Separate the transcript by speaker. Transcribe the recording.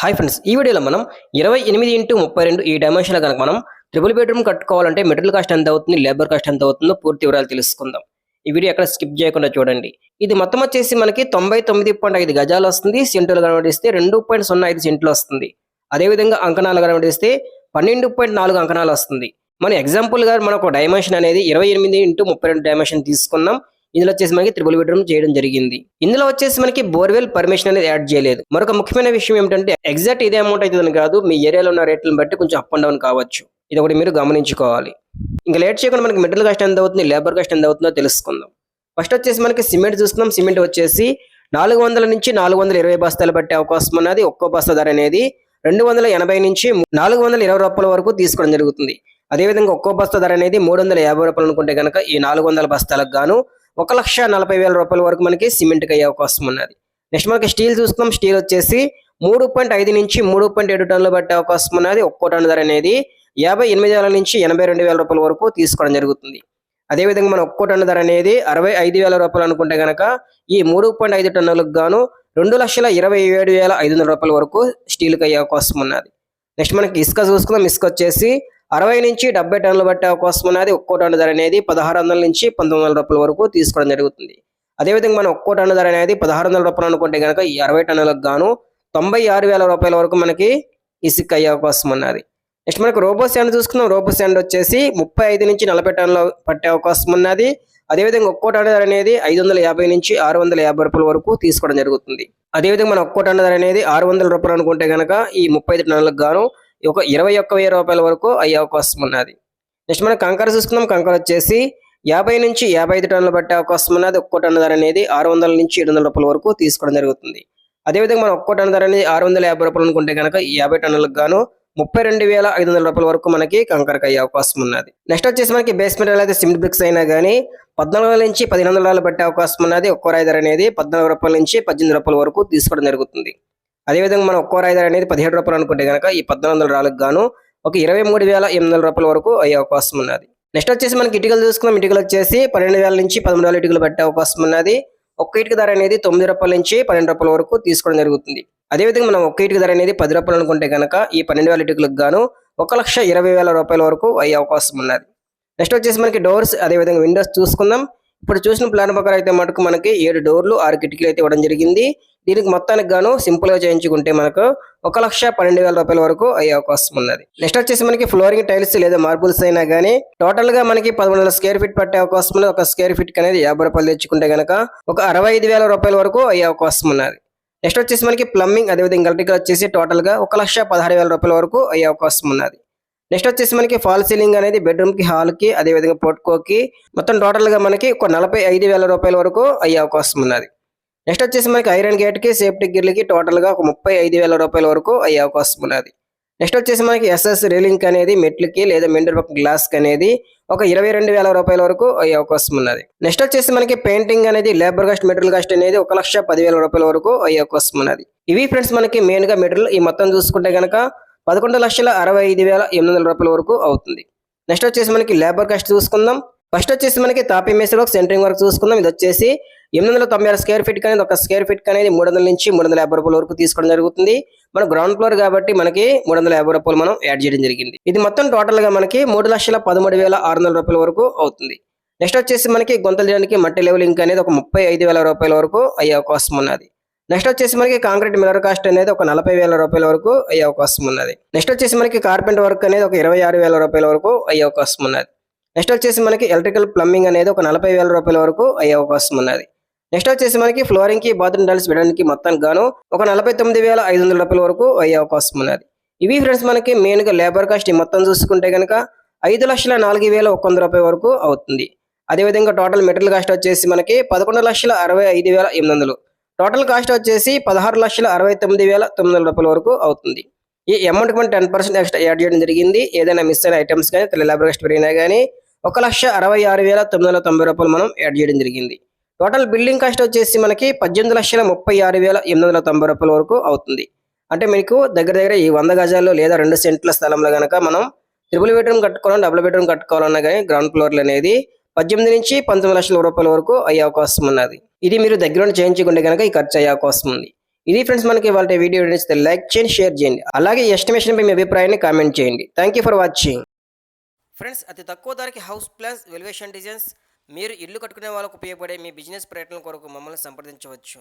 Speaker 1: Hi friends ఈ వీడియోలో మనం ఇరవై ఎనిమిది ఇంటూ ముప్పై రెండు ఈ డైమెన్షన్లో కనుక మనం ట్రిపుల్ బెడ్రూమ్ కట్టుకోవాలంటే మెటీరియల్ కాస్ట్ ఎంత అవుతుంది లేబర్ కాస్ట్ ఎంత అవుతుందో పూర్తి వివరాలు తెలుసుకుందాం. ఈ వీడియో ఎక్కడ స్కిప్ చేయకుండా చూడండి. ఇది మొత్తం వచ్చేసి మనకి తొంభై తొమ్మిది పాయింట్ ఐదు గజాలు వస్తుంది సెంటులు కనబడిస్తే రెండు పాయింట్ సున్నా ఐదు సెంట్లు వస్తుంది. అదేవిధంగా అంకణాలు కనబడిస్తే పన్నెండు పాయింట్ నాలుగు అంకణాలు వస్తుంది. మన ఎగ్జాంపుల్గా మనకు డైమెన్షన్ అనేది ఇరవై ఎనిమిది ఇంటూ ముప్పై రెండు డైమెన్షన్ తీసుకుందాం ఇందులో వచ్చేసి మనకి త్రిబుల్ బెడ్రూమ్ చేయడం జరిగింది. ఇందులో వచ్చేసి మనకి బోర్వెల్ పర్మిషన్ అనేది యాడ్ చేయలేదు. మరొక ముఖ్యమైన విషయం ఏమిటంటే ఎగ్జాక్ట్ ఇదే అమౌంట్ అవుతుందని కాదు మీ ఏరియాలో ఉన్న రేట్లను బట్టి కొంచెం అప్ అండ్ డౌన్ కావచ్చు. ఇది ఒకటి మీరు గమనించుకోవాలి. ఇంకా లేట్ చేయకుండా మనకి మెటీరియల్ కాస్ట్ ఎంత అవుతుంది లేబర్ కాస్ట్ ఎంత అవుతుందో తెలుసుకుందాం. ఫస్ట్ వచ్చేసి మనకి సిమెంట్ చూసుకుందాం సిమెంట్ వచ్చేసి నాలుగు వందల నుంచి నాలుగు వందల ఇరవై బస్తాలు పట్టే అవకాశం ఉన్నది. ఒక్కో బస్తా ధర అనేది రెండు వందల ఎనభై నుంచి నాలుగు వందల ఇరవై రూపాయల వరకు తీసుకోవడం జరుగుతుంది. అదేవిధంగా ఒక్కో బస్తా ధర అనేది మూడు వందల యాభై రూపాయలు అనుకుంటే కనుక ఈ నాలుగు వందల బస్తాలకు గాను ఒక లక్ష నలభై వేల రూపాయల వరకు మనకి సిమెంట్కి అయ్యే అవకాశం ఉన్నది. నెక్స్ట్ మనకి స్టీల్ చూసుకున్నాం స్టీల్ వచ్చేసి మూడు పాయింట్ ఐదు నుంచి మూడు పాయింట్ ఏడు టన్నులు పట్టే అవకాశం ఉన్నది. ఒక్కో టన్ను ధర అనేది యాభై ఎనిమిది వేల నుంచి ఎనభై రెండు వేల రూపాయల వరకు తీసుకోవడం జరుగుతుంది. అదేవిధంగా మనం ఒక్కో టన్ను ధర అనేది అరవై ఐదు వేల రూపాయలు అనుకుంటే కనుక ఈ మూడు పాయింట్ ఐదు టన్నులకు గాను రెండు లక్షల ఇరవై ఏడు వేల ఐదు వందల రూపాయల వరకు స్టీల్కి అయ్యే అవకాశం ఉన్నది. నెక్స్ట్ మనకి ఇసుక చూసుకుందాం. ఇసుక వచ్చేసి అరవై నుంచి డెబ్బై టన్నులు పట్టే అవకాశం ఉన్నది ఒక్కో టన్ను ధర అనేది పదహారు వందల నుంచి పంతొమ్మిది వందల రూపాయల వరకు తీసుకోవడం జరుగుతుంది. అదేవిధంగా మనం ఒక్కో టన్ను ధర అనేది పదహారు వందల రూపాయలు అనుకుంటే కనుక ఈ అరవై టన్నులకు గాను తొంభై ఆరు వేల రూపాయల వరకు మనకి ఇసుక అయ్యే అవకాశం ఉన్నది. నెక్స్ట్ మనకు రోబో శాండ్ చూసుకుందాం. రోబో శాండ్ వచ్చేసి ముప్పై ఐదు నుంచి నలభై టన్నులు పట్టే అవకాశం ఉన్నది. అదేవిధంగా ఒక్కో టన్ను ధర అనేది ఐదు వందల యాభై నుంచి ఆరు వందల యాభై రూపాయల వరకు తీసుకోవడం జరుగుతుంది. అదేవిధంగా మన ఒక్కో టన్ను ధర అనేది ఆరు వందల రూపాయలు అనుకుంటే కనుక ఈ ముప్పై ఐదు టన్నులకు గాను ఒక ఇరవై ఒక్క వెయ్యి రూపాయల వరకు అయ్యే అవకాశం ఉన్నది. నెక్స్ట్ మనం కంకర చూసుకుందాం. కంకర వచ్చేసి యాభై నుంచి యాభై ఐదు టన్నులు పట్టే అవకాశం ఉన్నది. ఒక్కో టన్ను ధర అనేది ఆరు వందల నుంచి ఏడు వందల రూపాయల వరకు తీసుకోవడం జరుగుతుంది. అదేవిధంగా మనం ఒక్కో టన్ను ధర అనేది ఆరు వందల యాభై రూపాయలు అనుకుంటే కనుక యాభై టన్నులకు గాను ముప్పై రెండు వేల ఐదు వందల రూపాయల వరకు మనకి కంకరకు అయ్యే అవకాశం ఉన్నది. నెక్స్ట్ వచ్చేసి మనకి బేస్ మెటీరియల్ అయితే సిమెంట్ బ్రిక్స్ అయినా కానీ పద్నాలుగు వేల నుంచి పదిహేను వందల పట్టే అవకాశం ఉన్నది. ఒక్కో రాయి ధర అనేది పద్నాలుగు రూపాయల నుంచి పద్దెనిమిది రూపాయల వరకు తీసుకోవడం జరుగుతుంది. అదేవిధంగా మనం ఒక్కో రాయి అనేది పదిహేడు రూపాయలు అనుకుంటే కనుక ఈ పద్నాలుగు వందల రాళ్ళకు గాను ఒక ఇరవై మూడు వేల ఎనిమిది వందల రూపాయల వరకు అయ్యే అవకాశం ఉన్నది. నెక్స్ట్ వచ్చేసి మనకి ఇటుకలు చూసుకున్నాం ఇటుకలు వచ్చేసి పన్నెండు వేల నుంచి పదమూడు వేల ఇటుకలు పట్టే అవకాశం ఉన్నది. ఒక్క ఇటుక ధర అనేది తొమ్మిది రూపాయల నుంచి పన్నెండు రూపాయల వరకు తీసుకోవడం జరుగుతుంది. అదేవిధంగా మనం ఒక్క ఇటుక ధర అనేది పది రూపాయలు అనుకుంటే కనుక ఈ పన్నెండు వేల ఇటుకలకు గాను ఒక లక్ష ఇరవై వేల రూపాయల వరకు అయ్యే అవకాశం ఉన్నది. నెక్స్ట్ వచ్చేసి మనకి డోర్స్ అదేవిధంగా విండోస్ చూసుకుందాం. ఇప్పుడు చూసిన ప్లాన్ ప్రకారం అయితే మటుకు మనకి ఏడు డోర్లు ఆరు కిటికీలు అయితే ఇవ్వడం జరిగింది. దీనికి మొత్తానికి గాను సింపుల్గా చేయించుకుంటే మనకు ఒక లక్ష పన్నెండు వేల రూపాయల వరకు అయ్యే అవకాశం ఉన్నది. నెక్స్ట్ వచ్చేసి మనకి ఫ్లోరింగ్ టైల్స్ లేదా మార్బుల్స్ అయినా కానీ టోటల్గా మనకి పదమూడు వందల స్క్వేర్ ఫీట్ పట్టే అవకాశం ఉన్నది. ఒక స్క్వేర్ ఫీట్ అనేది యాభై రూపాయలు తెచ్చుకుంటే గనక ఒక అరవై ఐదు వేల రూపాయల వరకు అయ్యే అవకాశం ఉన్నది. నెక్స్ట్ వచ్చేసి మనకి ప్లంబింగ్ అదేవిధంగా ఎలక్ట్రికల్ వచ్చేసి టోటల్గా ఒక లక్ష పదహారు వేల రూపాయల వరకు అయ్యే అవకాశం ఉన్నది. నెక్స్ట్ వచ్చేసి మనకి ఫాల్ సీలింగ్ అనేది బెడ్రూమ్కి హాల్కి అదేవిధంగా పోట్కోకి మొత్తం టోటల్గా మనకి ఒక నలభై ఐదు వేల రూపాయల వరకు అయ్యే అవకాశం ఉన్నది. నెక్స్ట్ వచ్చేసి మనకి ఐరన్ గేట్కి సేఫ్టీ గిర్లకి టోటల్గా ఒక ముప్పై ఐదు వేల రూపాయల వరకు అయ్యే అవకాశం ఉన్నది. నెక్స్ట్ వచ్చేసి మనకి ఎస్ఎస్ రీలింగ్ అనేది మెట్లకి లేదా మెండర్ గ్లాస్ అనేది ఒక ఇరవై రెండు వేల రూపాయల వరకు అయ్యే అవకాశం ఉన్నది. నెక్స్ట్ వచ్చేసి మనకి పెయింటింగ్ అనేది లేబర్ కాస్ట్ మెటీరియల్ కాస్ట్ అనేది ఒక లక్ష పదివేల రూపాయల వరకు అయ్యే అవకాశం ఉన్నది. ఇవి ఫ్రెండ్స్ మనకి మెయిన్గా మెటీరియల్ ఈ మొత్తం చూసుకుంటే గనక పదకొండు లక్షల అరవై ఐదు వేల ఎనిమిది వందల రూపాయల వరకు అవుతుంది. నెక్స్ట్ వచ్చేసి మనకి లేబర్ కాస్ట్ చూసుకుందాం. ఫస్ట్ వచ్చేసి మనకి తాపీ మేసలో సెంటరింగ్ వర్క్ చూసుకుందాం. ఇది వచ్చేసి ఎనిమిది వందల తొంభై ఆరు స్క్వేర్ ఫీట్ అనేది ఒక స్క్వేర్ ఫీట్ అనేది మూడు వందల నుంచి మూడు వందల యాభై రూపాయల వరకు తీసుకోవడం జరుగుతుంది. మన గ్రౌండ్ ఫ్లోర్ కాబట్టి మనకి మూడు వందల యాభై రూపాయలు మనం యాడ్ చేయడం జరిగింది. ఇది మొత్తం టోటల్గా మనకి మూడు లక్షల పదమూడు వేల ఆరు వందల రూపాయల వరకు అవుతుంది. నెక్స్ట్ వచ్చేసి మనకి గొంతలు చేయడానికి మట్టి లెవెలింగ్ అనేది ఒక ముప్పై ఐదు వేల రూపాయల వరకు అయ్యే అవకాశం ఉన్నది. నెక్స్ట్ వచ్చేసి మనకి కాంక్రీట్ మిల్లర్ కాస్ట్ అనేది ఒక నలభై వేల రూపాయల వరకు అయ్యే అవకాశం ఉన్నది. నెక్స్ట్ వచ్చేసి మనకి కార్పెంటర్ వర్క్ అనేది ఒక ఇరవై ఆరు వేల రూపాయల వరకు అయ్యే అవకాశం ఉన్నది. నెక్స్ట్ వచ్చేసి మనకి ఎలక్ట్రికల్ ప్లంబింగ్ అనేది ఒక నలభై వేల రూపాయల వరకు అయ్యే అవకాశం ఉన్నది. నెక్స్ట్ వచ్చేసి మనకి ఫ్లోరింగ్కి బాత్రూమ్ టైల్స్ పెట్టడానికి మొత్తానికి గాను ఒక నలభై తొమ్మిది వేల ఐదు వందల రూపాయల వరకు అయ్యే అవకాశం ఉన్నది. ఇవి ఫ్రెండ్స్ మనకి మెయిన్గా లేబర్ కాస్ట్ మొత్తం చూసుకుంటే కనుక ఐదు లక్షల నాలుగు వేల ఒక వంద రూపాయల వరకు అవుతుంది. అదేవిధంగా టోటల్ మెటీరియల్ కాస్ట్ వచ్చేసి మనకి పదకొండు లక్షల అరవై ఐదు వేల ఎనిమిది వందలు. టోటల్ కాస్ట్ వచ్చేసి పదహారు లక్షల అరవై తొమ్మిది వేల తొమ్మిది వందల రూపాయల వరకు అవుతుంది. ఈ అమౌంట్ మనం టెన్ పర్సెంట్ ఎక్స్ట్రా యాడ్ చేయడం జరిగింది. ఏదైనా మిస్ అయిన ఐటమ్స్ కానీ తెల్ల లేబర్ కాస్ట్ పెరిగినా కానీ ఒక లక్ష అరవై ఆరు వేల తొమ్మిది వందల తొంభై రూపాయలు మనం యాడ్ చేయడం జరిగింది. టోటల్ బిల్డింగ్ కాస్ట్ వచ్చేసి మనకి పద్దెనిమిది లక్షల ముప్పై ఆరు వేల ఎనిమిది వందల తొంభై రూపాయల వరకు అవుతుంది. అంటే మీకు దగ్గర దగ్గర ఈ వంద గజాల్లో లేదా రెండు సెంట్ల స్థలంలో కనుక మనం ట్రిపుల్ బెడ్రూమ్ కట్టుకోవాలన్నా డబుల్ బెడ్రూమ్ కట్టుకోవాలన్నా కానీ గ్రౌండ్ ఫ్లోర్లు అనేది పద్దెనిమిది నుంచి పంతొమ్మిది లక్షల రూపాయల వరకు అయ్యే అవకాశం ఉన్నది. ఇది మీరు దగ్గర చేయించుకుంటే కనుక ఈ ఖర్చు అయ్యే అవకాశం ఉంది. ఇది ఫ్రెండ్స్ మనకి వాళ్ళ వీడియో నచ్చితే లైక్ చేయండి షేర్ చేయండి. అలాగే ఎస్టిమేషన్ పై మీ అభిప్రాయాన్ని కామెంట్ చేయండి. Thank you for watching friends అతి తక్కువ ధరకి హౌస్ ప్లస్ వెలివేషన్ డిజైన్స్ మీరు ఇల్లు కట్టుకునే వాళ్ళకు ఉపయోగపడే మీ బిజినెస్ ప్రయత్నం కొరకు మమ్మల్ని సంప్రదించవచ్చు.